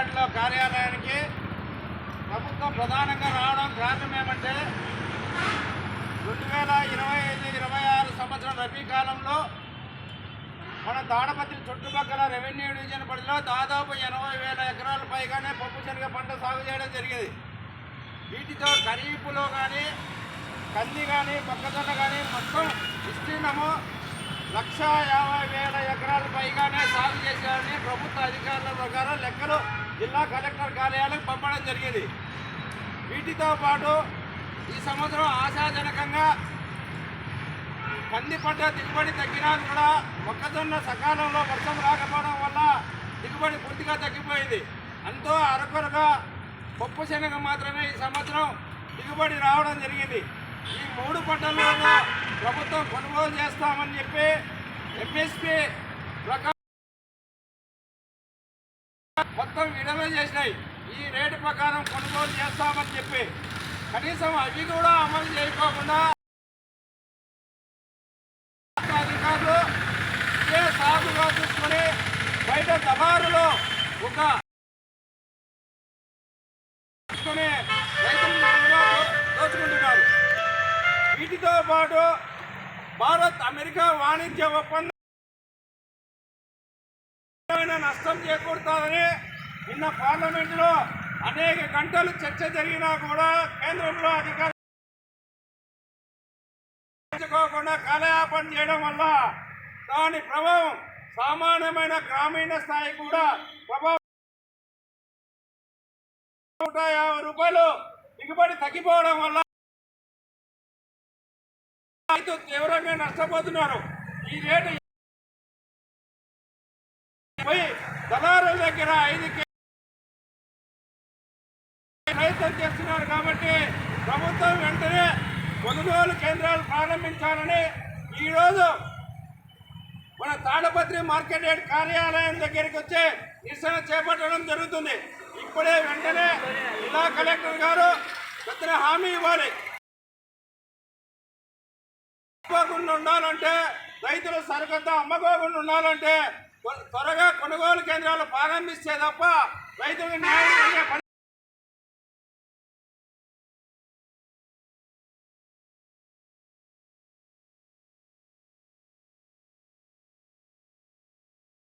యార్డులో కార్యాలయానికి ప్రభుత్వం ప్రధానంగా రావడం కారణం ఏమంటే రెండు వేల ఇరవై ఐదు ఇరవై ఆరు సంవత్సరం రబీ కాలంలో మన తాడపత్రి చుట్టుపక్కల రెవెన్యూ డివిజన్ పరిధిలో దాదాపు ఎనభై వేల ఎకరాల పైగానే పప్పు శనగ పంట సాగు చేయడం జరిగేది. వీటితో ఖరీఫ్లో కానీ కంది కానీ మొక్కజొన్న కానీ మొత్తం విస్తీర్ణము లక్ష యాభై వేల ఎకరాల పైగానే సాగు చేశారని ప్రభుత్వ అధికారుల ప్రకారం లెక్కలు జిల్లా కలెక్టర్ కార్యాలయం పంపడం జరిగింది. వీటితో పాటు ఈ సంవత్సరం ఆశాజనకంగా కంది పంట దిగుబడి తగ్గినా కూడా మొక్కజొన్న సకాలంలో వర్షం రాకపోవడం వల్ల దిగుబడి పూర్తిగా తగ్గిపోయింది. అంతో అరకొరగా పప్పు శనగ మాత్రమే ఈ సంవత్సరం దిగుబడి రావడం జరిగింది. ఈ మూడు పంటలలో ప్రభుత్వం కొనుగోలు చేస్తామని చెప్పి ఎంఎస్పి ప్రకారం మొత్తం విడుదల చేసినాయి. ఈ రేటు ప్రకారం కొనుగోలు చేస్తామని చెప్పి. కనీసం అవి కూడా అమలు చేయకోకుండా అధికారులు ఇదే సాగుగా చూసుకొని బయట దబారులో ఒక తీసుకొని దోచుకుంటున్నారు. వీటితో పాటు భారత్ అమెరికా వాణిజ్య ఒప్పందం నష్టం చేకూరుతుందని నిన్న పార్లమెంటులో అనేక గంటలు చర్చ జరిగినా కూడా కేంద్రంలో అధికారుకోకుండా కాలయాపన చేయడం వల్ల దాని ప్రభావం సామాన్యమైన గ్రామీణ స్థాయి కూడా ప్రభావం నూట యాభై రూపాయలు దిగుబడి తగ్గిపోవడం వల్ల రైతు తీవ్రంగా నష్టపోతున్నారు. ఈ రేటు పోయి దళారుల దగ్గర ఐదు కే- ప్రయత్నం చేస్తున్నారు కాబట్టి ప్రభుత్వం వెంటనే కొనుగోలు కేంద్రాలు ప్రారంభించాలని ఈరోజు మన తాడపత్రి మార్కెట్ యార్డ్ కార్యాలయం దగ్గరికి వచ్చి నిరసన చేపట్టడం జరుగుతుంది. ఇప్పుడే వెంటనే జిల్లా కలెక్టర్ గారు పెద్ద హామీ ఇవ్వాలి. అమ్ముకోకుండా ఉండాలంటే రైతులు సరుకంతా అమ్మకోకుండా ఉండాలంటే త్వరగా కొనుగోలు కేంద్రాలు ప్రారంభిస్తే తప్ప రైతులకు న్యాయం